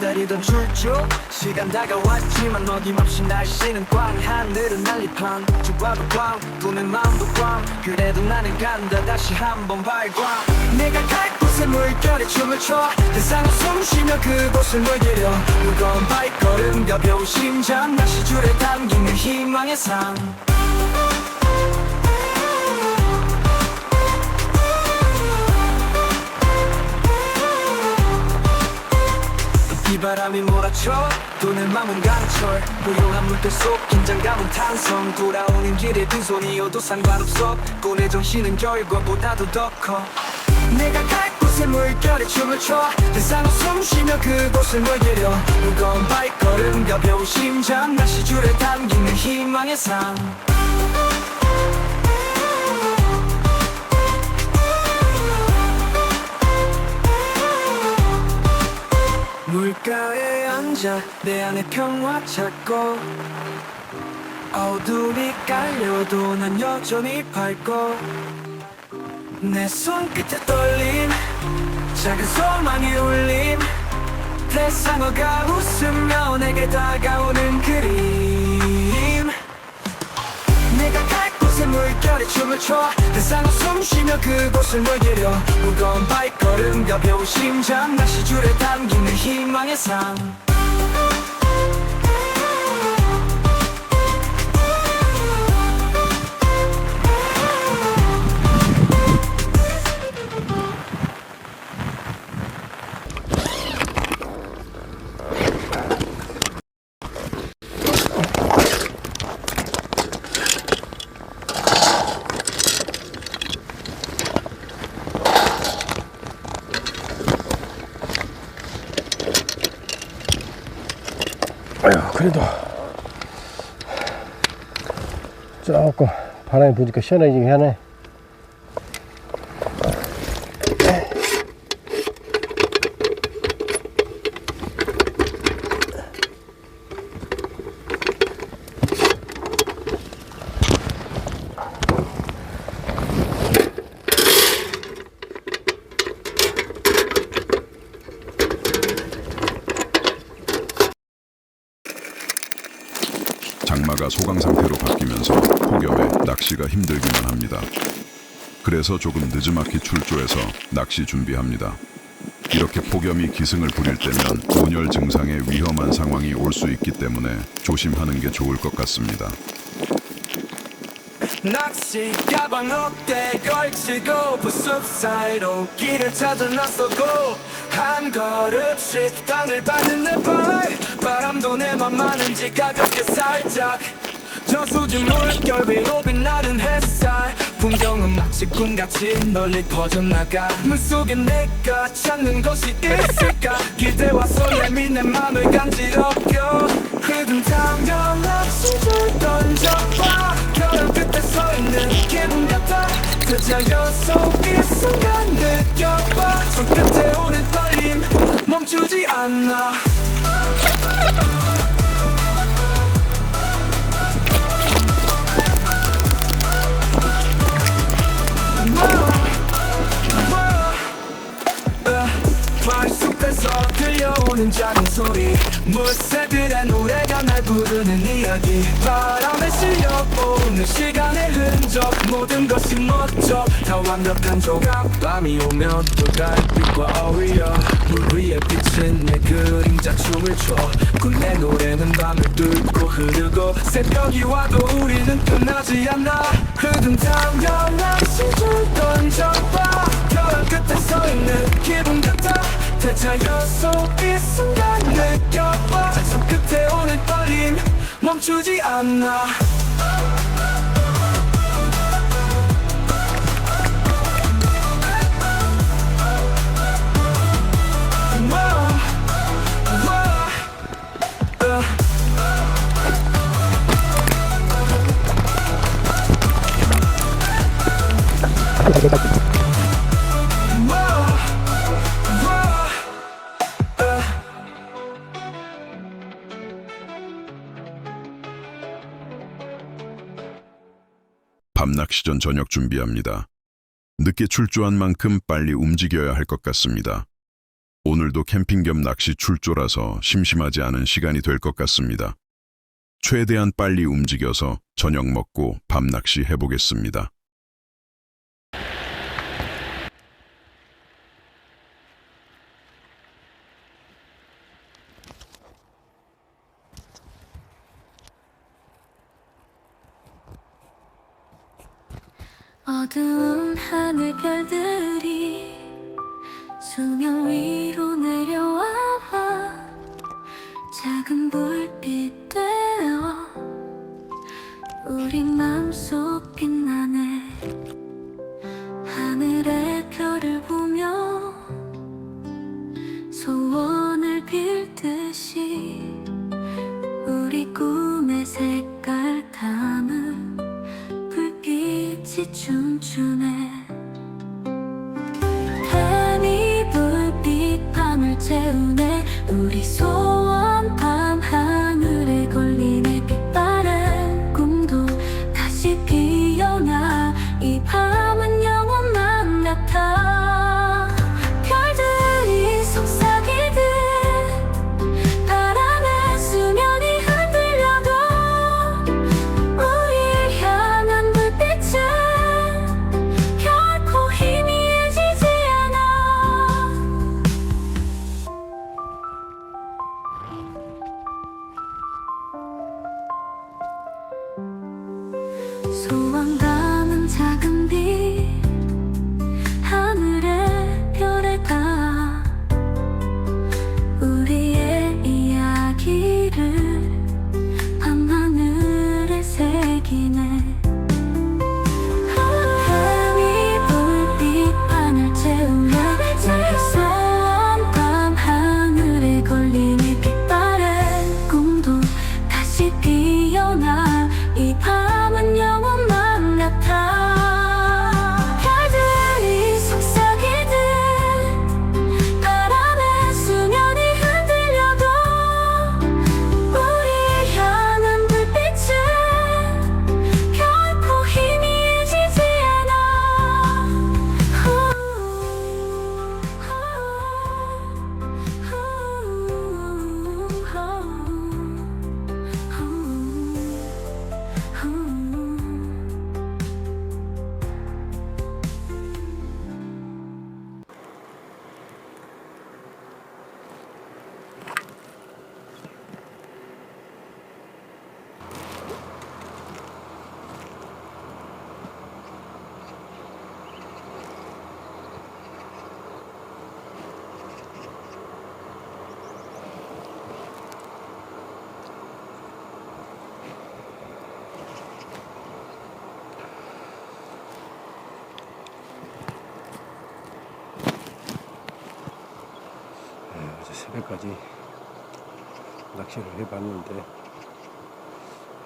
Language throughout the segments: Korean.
기다리던 출조 시간 다가왔지만 어김없이 날씨는 꽝. 하늘은 난리팡 주과도 꽝. 돈의 마음도 꽝. 그래도 나는 간다. 다시 한번 발광. 내가 갈 곳에 물결이 춤을 춰. 세상을 숨쉬며 그곳을 물들여 무거운 발걸음 가벼운 심장 다시 줄에 담기는 희망의 삶 비바람이 몰아쳐 돈의 마음은 강철 고요한 물결 속 긴장감은 탄성. 돌아오는 길에 두 손이어도 상관없어. 꿈의 정신은 결과보다도 더커. 내가 갈 곳에 물결이 춤을 춰. 세상을 숨쉬며 그곳을 물들여 무거운 발걸음 가벼운 심장 다시 줄에 담기는 희망의 삶 물가에 앉아 내 안에 평화 찾고 어둠이 깔려도 난 여전히 밝고 내 손끝에 떨림 작은 소망의 울림 대상어가 웃으며 내게 다가오는 그림 춤을 춰 세상을 숨쉬며 그곳을 물들여 무거운 발걸음 가벼운 심장 다시 줄에 담기는 희망의 삶 그래도 조금 바람이 부니까 시원해지긴 하네. 장마가 소강 상태로 바뀌면서 폭염에 낚시가 힘들기만 합니다. 그래서 조금 늦지막히 출조해서 낚시 준비합니다. 이렇게 폭염이 기승을 부릴 때면 온열 증상의 위험한 상황이 올 수 있기 때문에 조심하는 게 좋을 것 같습니다. 낚시 가방 어깨 걸치고 부숲 사이로 길을 찾아 나서고 한 걸음씩 땅을 밟는 내발 바람도 내맘 많은지 가볍게 살짝 저수지 물결 위로 빛나는 햇살. 풍경은 마치 꿈같이 널리 퍼져나가. 물속에 내가 찾는 것이 있을까? 기대와 설렘이 내 맘을 간지럽혀. 흐든 당겨 낚시를 던져봐. 겨울 끝에 서 있는 기분 같아. 되자여서 이 순간 느껴봐. 손끝에 오는 떨림 멈추지 않아 부르는 이야기. 바람에 실려 오는 시간의 흔적. 모든 것이 멋져. 다 완벽한 조각. 밤이 오면 또 달빛과 어울려. 물 위에 비친 내 그림자 춤을 춰. 꿀내 노래는 밤을 뚫고 흐르고 새벽이 와도 우리는 끝나지 않아. 흐든 당겨 낚시줄 던져봐. 겨울 끝에 서 있는 기분 같아. 대자여서 이 순간 느껴봐. 오는 멈추지 않아 밤낚시 전 저녁 준비합니다. 늦게 출조한 만큼 빨리 움직여야 할 것 같습니다. 오늘도 캠핑 겸 낚시 출조라서 심심하지 않은 시간이 될 것 같습니다. 최대한 빨리 움직여서 저녁 먹고 밤 낚시 해보겠습니다. 的心。 소원 담은 작은 빛 새벽까지 낚시를 해봤는데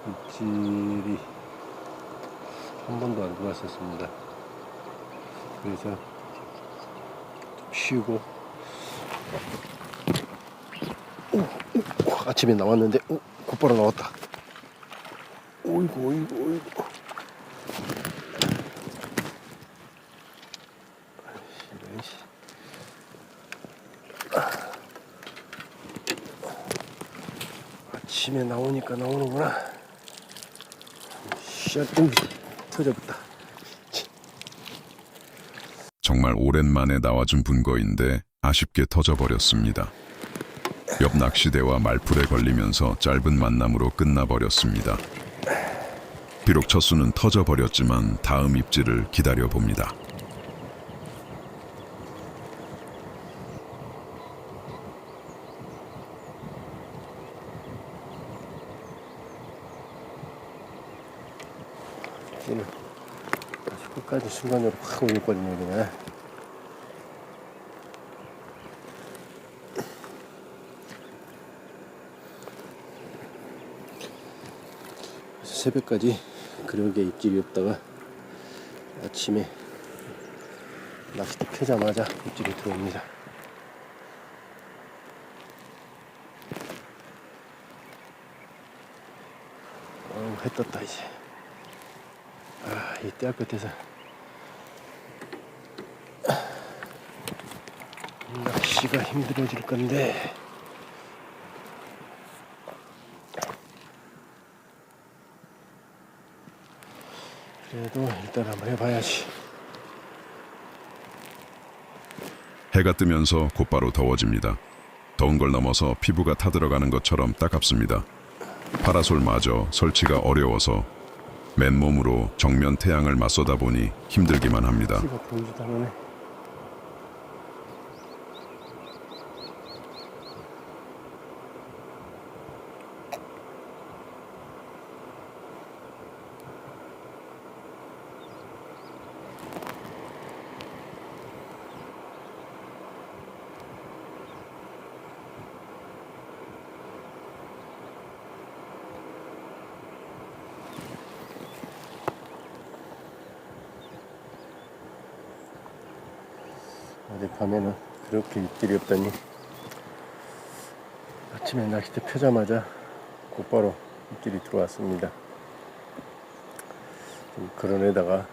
입질이 한 번도 안 들어왔었습니다. 그래서 좀 쉬고 오, 오, 아침에 나왔는데 오, 곧바로 나왔다. 오이고 오이고 오이고 아이씨, 이런 씨. 아침에 나오니까 나오는구나. 씨앗 터져버렸다. 정말 오랜만에 나와준 분거인데 아쉽게 터져버렸습니다. 옆 낚시대와 말풀에 걸리면서 짧은 만남으로 끝나버렸습니다. 비록 첫 수는 터져버렸지만 다음 입질을 기다려봅니다. 얘는 아주 순간적으로 확 올려버리네 그냥. 그래서 새벽까지 그런 게 입질이 없다가 아침에 낚싯대 펴자마자 입질이 들어옵니다. 어, 해 떴다 이제. 아, 이 떼알 끝에서 낚시가 힘들어질 건데. 그래도 일단 한번 해봐야지. 해가 뜨면서 곧바로 더워집니다. 더운 걸 넘어서 피부가 타들어가는 것처럼 따갑습니다. 파라솔마저 설치가 어려워서 맨몸으로 정면 태양을 맞서다 보니 힘들기만 합니다. 보이지도 않네. 어젯밤에는 그렇게 입질이 없더니 아침에 낚싯대 펴자마자 곧바로 입질이 들어왔습니다. 좀 그런 애다가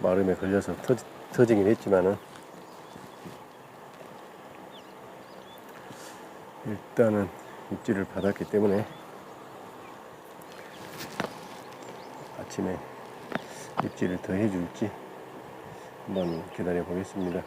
마름에 걸려서 터지, 터지긴 했지만은 일단은 입질을 받았기 때문에 아침에 입질을 더 해줄지 한번 기다려 보겠습니다.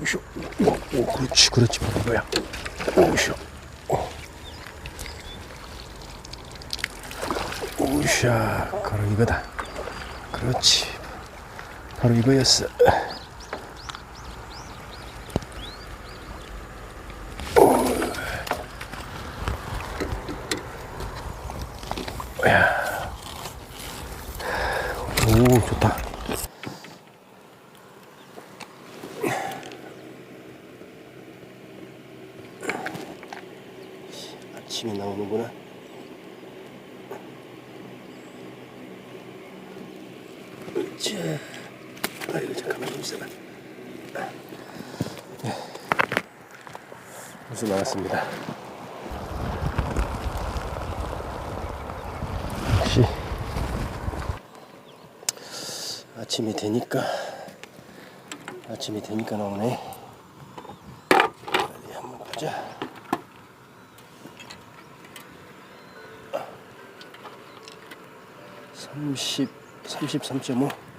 오쇼, 오, 오, 그렇지, 바로 이거야. 오쇼, 오, 오샤, 바로 이거다. 그렇지, 바로 이거였어. 오, 야, 오, 좋다. 아침에 나오는구나. 자, 아이고 잠깐만 좀 있어봐. 네. 무슨 나왔습니다. 역시 아침이 되니까 아침이 되니까 나오네. 빨리 한번 보자. 30, 33.5 일단은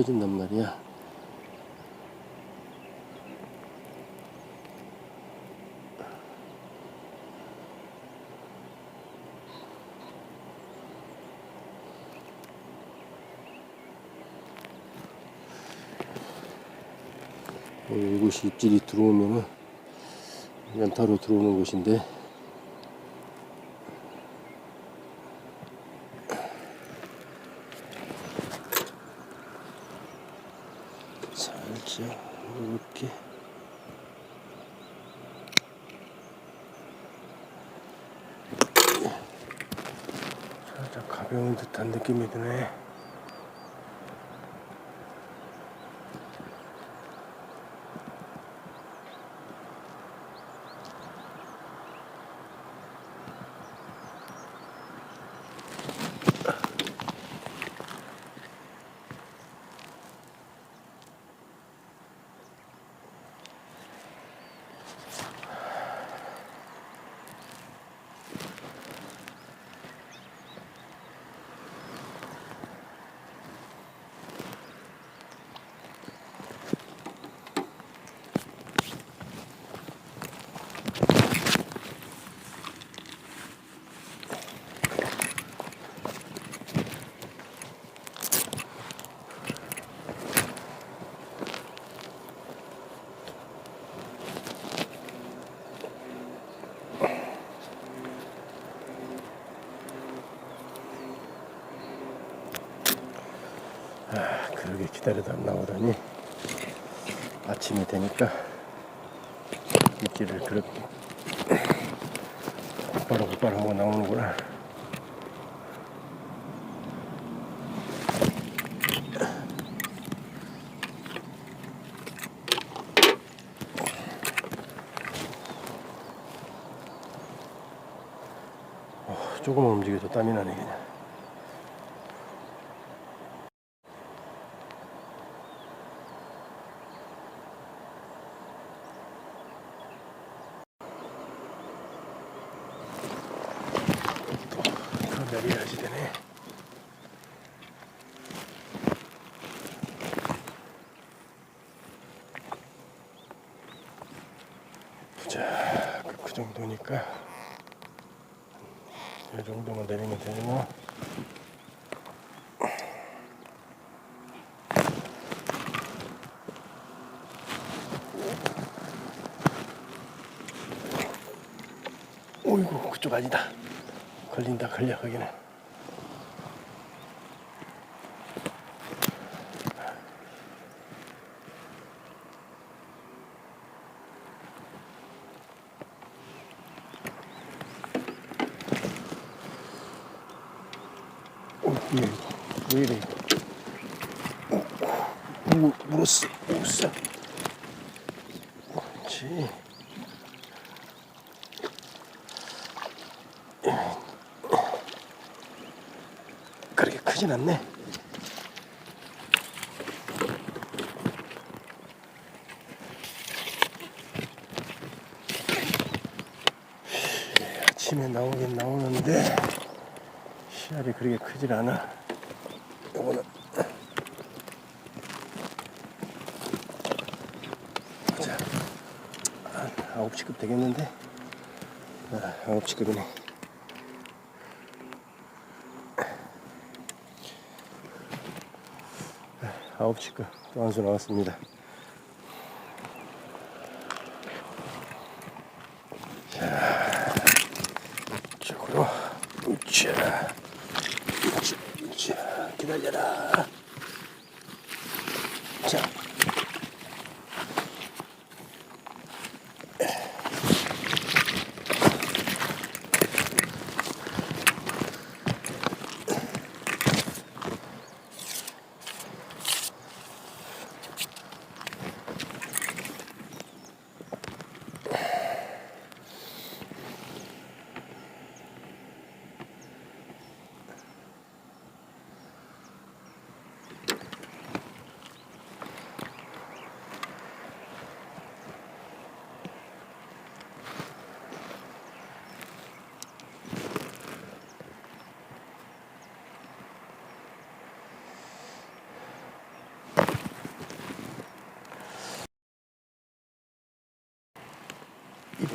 터진단 말이야. 어, 이곳이 입질이 들어오면은 연타로 들어오는 곳인데 안 나오더니 아침이 되니까 입질을 그렇게 곧바로 곧바로 하고 나오는구나. 어, 조금만 움직여도 땀이 나네 그냥. 더 내려야지 되네. 자, 그- 그 정도니까 이 정도만 내리면 되나? 어이구 그쪽 아니다. 걸린다 걸려 거기는. 어, 예, 왜 이래? 어. 그렇지. 그렇게 크진 않네. 예, 아침에 나오긴 나오는데 씨알이 그렇게 크질 않아. 요거는 자, 한 9시급 되겠는데? 아, 9시급이네. 아홉 시급 또한수 나왔습니다. 자, 이쪽으로 우차, 우차, 우차, 기다려라. 자,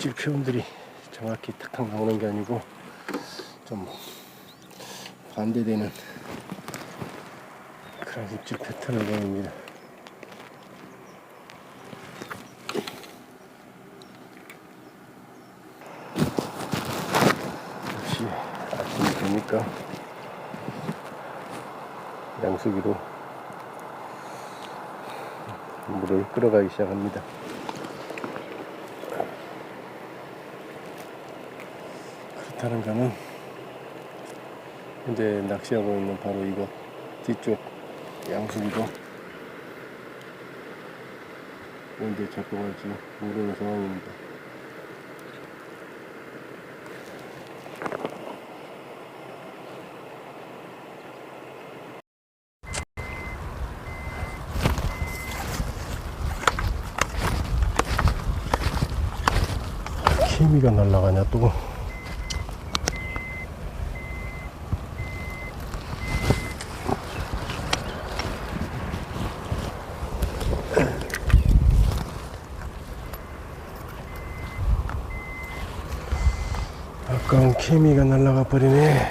입질 표현들이 정확히 탁탁 나오는 게 아니고 좀 반대되는 그런 입질 패턴을 보입니다. 역시 아침이 되니까 양수기로 물을 끌어가기 시작합니다. 그렇 다는 거는 현재 낚시하고 있는 바로 이거 뒤쪽 양수기도 언제 작동할지 모르는 상황입니다. 케미가 날아가냐 또 케미가 날아가 버리네.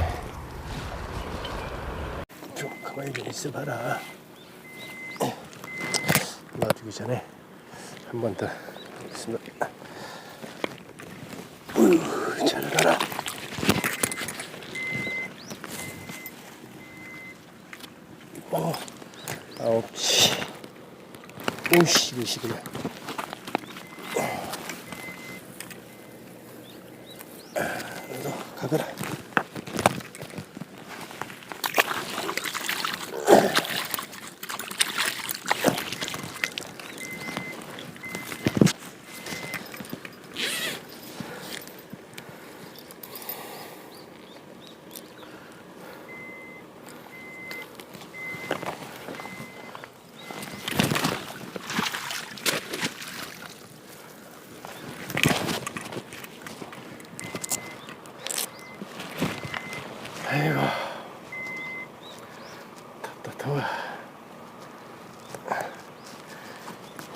좀 가만히 좀 있어봐라. 놔주기 전에 한 번 더 하겠습니다. 으, 잘 가라. 어, 아홉 시. 오씨 이것이 그냥 가거라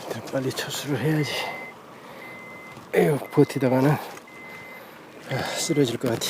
일단 빨리 철수를 해야지. 에휴 버티다가는 아, 쓰러질 것 같아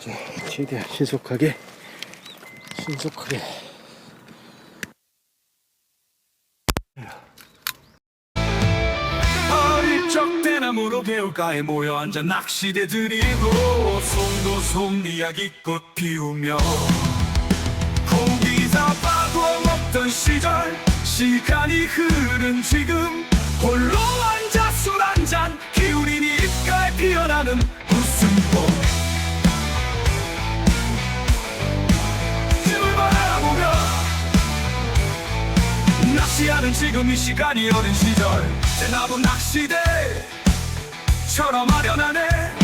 이제 최대한 신속하게 신속하게. 대나무로 개울가에 모여 앉아 낚시대 들이고 송도 송 이야기꽃 피우며 고기 잡아도 먹던 시절 시간이 흐른 지금 홀로 앉아 술 한잔 기울인 입가에 피어나는 웃음꽃 낚시하는 지금 이 시간이 어린 시절. 대나무 낚시대처럼 아련하네